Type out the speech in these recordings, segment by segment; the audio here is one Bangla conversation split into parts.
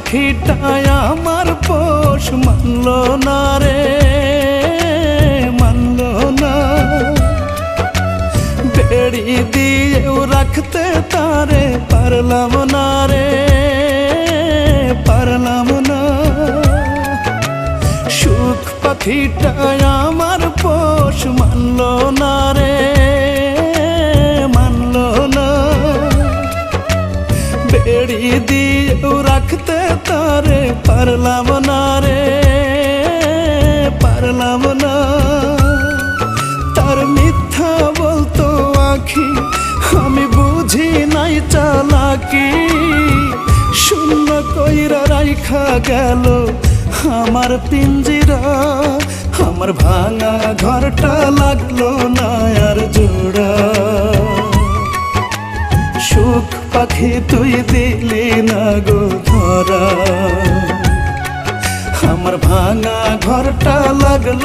পাখিটায় আমার পোষ, মানল না রে, মানল না। বেড়ি দিয়েও রাখতে তারে পারলাম না রে, পারলাম না। সুখ পাখিটায় আমার পোষ, মানল না রে। বেড়ি দিয়েও রাখতে তারে পারলাম না রে পারলাম না তার মিথ্যা বলতো আখি আমি বুঝি নাই চালাকি শূন্য কইরা রাইখা গেল আমার পিঞ্জিরা আমার ভাঙা ঘরটা লাগল না আর জোড়া পাখি তুই দিলি না গো ধরা। আমার ভাঙা ঘরটা লাগল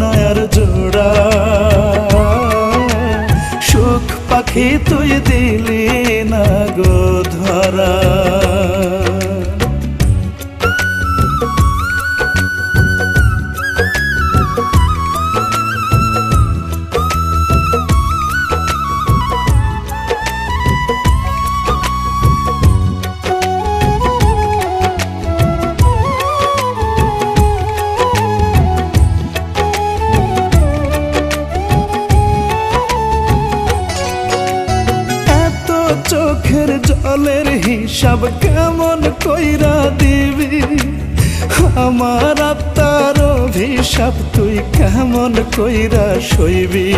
নয়ার জোড়া। সুখ পাখি তুই দিলি না গো জলের হিসাব কেমন কইরা দিবি? আমার আত্মার অভিশাপ তুই কেমন কইরা সইবি?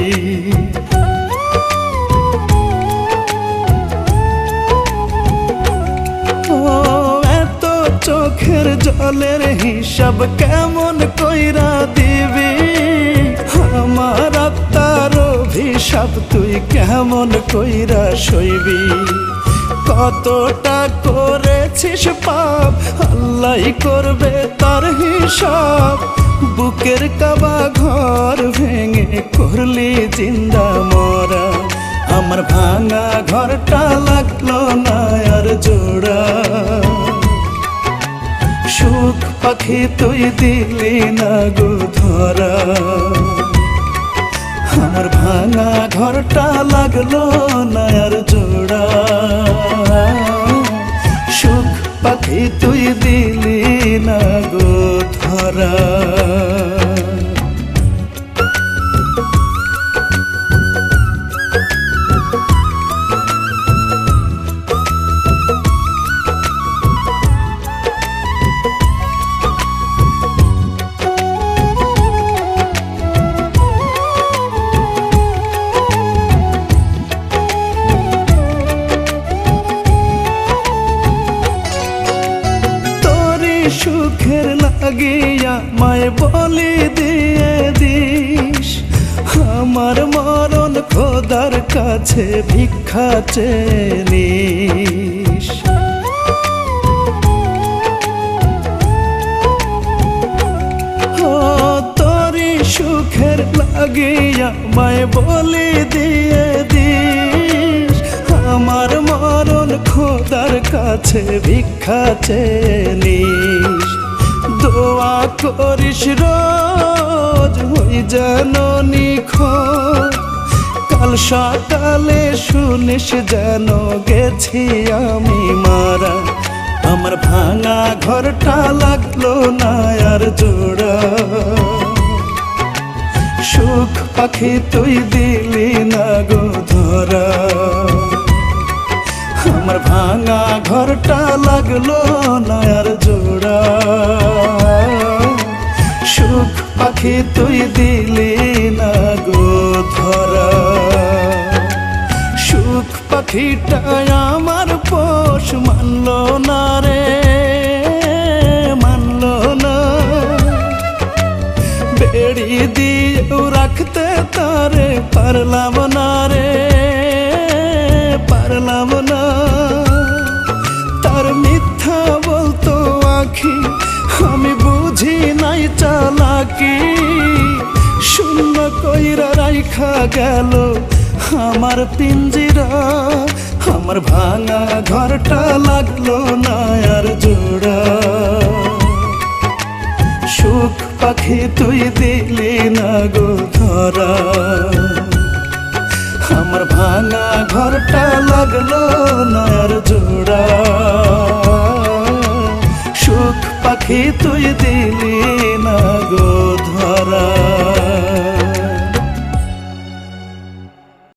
এত চোখের জলের হিসাব কেমন কইরা দিবি? আমার আত্মার অভিশাপ তুই কেমন কইরা সইবি? কতটা করেছিস পাপ? আল্লাহ করবে তার হিসাব। বুকের কাবা ঘর ভেঙে করলি জিন্দা মরা। আমার ভাঙা ঘরটা লাগল না আর জোড়া। সুখ পাখি তুই দিলি না গো ধরা। আমার ভাঙা ঘরটা লাগল না লাগিয়া মায় বলি দিয়ে দিস, আমার মরণ খোদার কাছে ভিক্ষা চেনিস সুখের লাগিয়া মায় বলি দিয়ে দিস, আমার মরণ খোদার কাছে ভিক্ষা চেনিস করিস রোজ হই যেন কাল সকালে শুনিস যেন গেছি আমি মারা। আমার ভাঙা ঘরটা লাগল না আর জোড়া। সুখ পাখি তুই দিলি না গো ধরা। আমার ভাঙা ঘরটা লাগল না আর জোড়া। সুখ পাখি তুই দিলি না গো ধরা। সুখ পাখিটা আমার পোষ মানল না রে, মানল না। বেড়ি দিয়েও রাখতে তারে পারলাম না রে, পারলাম না। চালাকি শূন্য কইরা রাইখা গেল আমার পিঞ্জিরা। আমার ভাঙা ঘরটা লাগল না আর জোড়া। সুখ পাখি তুই দিলি না গো ধরা। আমার ভাঙা ঘরটা লাগল না আর জোড়া। সুখ পাখি তুই দিলি